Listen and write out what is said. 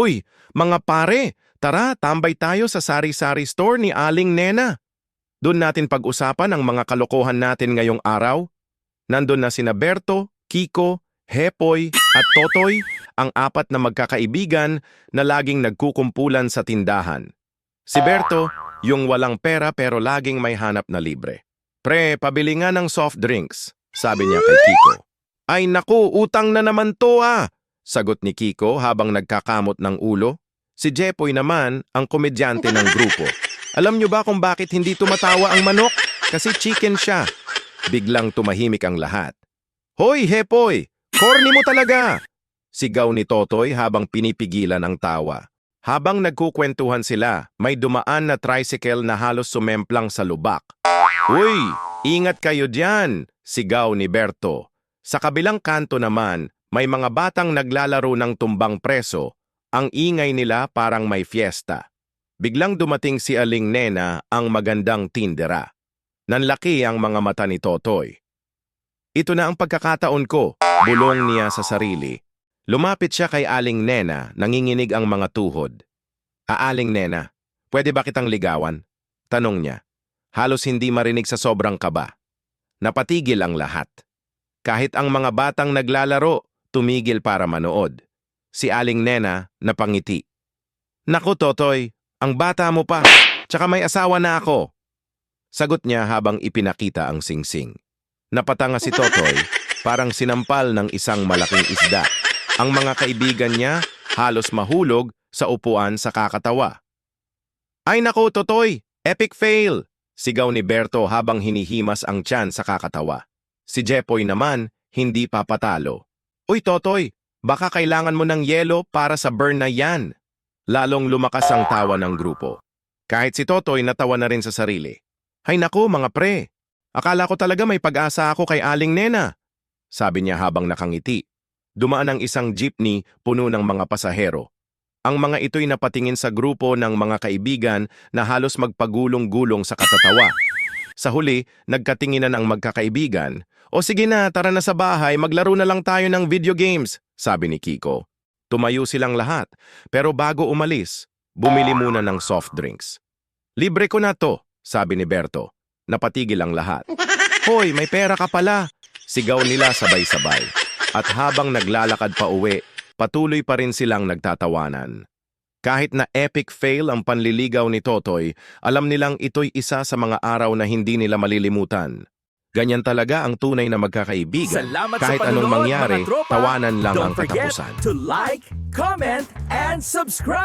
Hoy, mga pare, tara tambay tayo sa sari-sari store ni Aling Nena. Doon natin pag-usapan ang mga kalokohan natin ngayong araw. Nandun na sina Berto, Kiko, Hepoy at Totoy, ang apat na magkakaibigan na laging nagkukumpulan sa tindahan. Si Berto, yung walang pera pero laging may hanap na libre. Pre, pabili nga ng soft drinks, sabi niya kay Kiko. Ay naku, utang na naman to ah! Sagot ni Kiko habang nagkakamot ng ulo. Si Jepoy naman, ang komedyante ng grupo. Alam niyo ba kung bakit hindi tumatawa ang manok? Kasi chicken siya. Biglang tumahimik ang lahat. Hoy, Hepoy! Corny mo talaga! Sigaw ni Totoy habang pinipigilan ang tawa. Habang nagkukwentuhan sila, may dumaan na tricycle na halos sumemplang sa lubak. Uy, ingat kayo diyan! Sigaw ni Berto. Sa kabilang kanto naman, may mga batang naglalaro ng tumbang preso. Ang ingay nila parang may fiesta. Biglang dumating si Aling Nena, ang magandang tindera. Nanlaki ang mga mata ni Totoy. Ito na ang pagkakataon ko, bulong niya sa sarili. Lumapit siya kay Aling Nena, nanginginig ang mga tuhod. Aaling Nena, pwede ba kitang ligawan? Tanong niya. Halos hindi marinig sa sobrang kaba. Napatigil ang lahat. Kahit ang mga batang naglalaro, tumigil para manood. Si Aling Nena napangiti. Naku, Totoy, ang bata mo pa, tsaka may asawa na ako. Sagot niya habang ipinakita ang singsing. Napatanga si Totoy, parang sinampal ng isang malaking isda. Ang mga kaibigan niya halos mahulog sa upuan sa kakatawa. Ay naku, Totoy! Epic fail! Sigaw ni Berto habang hinihimas ang tiyan sa kakatawa. Si Jepoy naman, hindi papatalo. Uy, Totoy! Baka kailangan mo ng yelo para sa burn na yan. Lalong lumakas ang tawa ng grupo. Kahit si Totoy natawa na rin sa sarili. Hay naku, mga pre! Akala ko talaga may pag-asa ako kay Aling Nena. Sabi niya habang nakangiti. Dumaan ang isang jeepney puno ng mga pasahero. Ang mga ito'y napatingin sa grupo ng mga kaibigan na halos magpagulong-gulong sa katatawa. Sa huli, nagkatinginan ang magkakaibigan. O sige na, tara na sa bahay, maglaro na lang tayo ng video games, sabi ni Kiko. Tumayo silang lahat, pero bago umalis, bumili muna ng soft drinks. Libre ko na to, sabi ni Berto. Napatigil ang lahat. Hoy, may pera ka pala! Sigaw nila sabay-sabay. At habang naglalakad pa uwi, patuloy pa rin silang nagtatawanan. Kahit na epic fail ang panliligaw ni Totoy, alam nilang ito'y isa sa mga araw na hindi nila malilimutan. Ganyan talaga ang tunay na magkakaibigan. Salamat Kahit sa anong mangyari, tropa. tawanan lang Don't ang katapusan. to like, comment, and subscribe!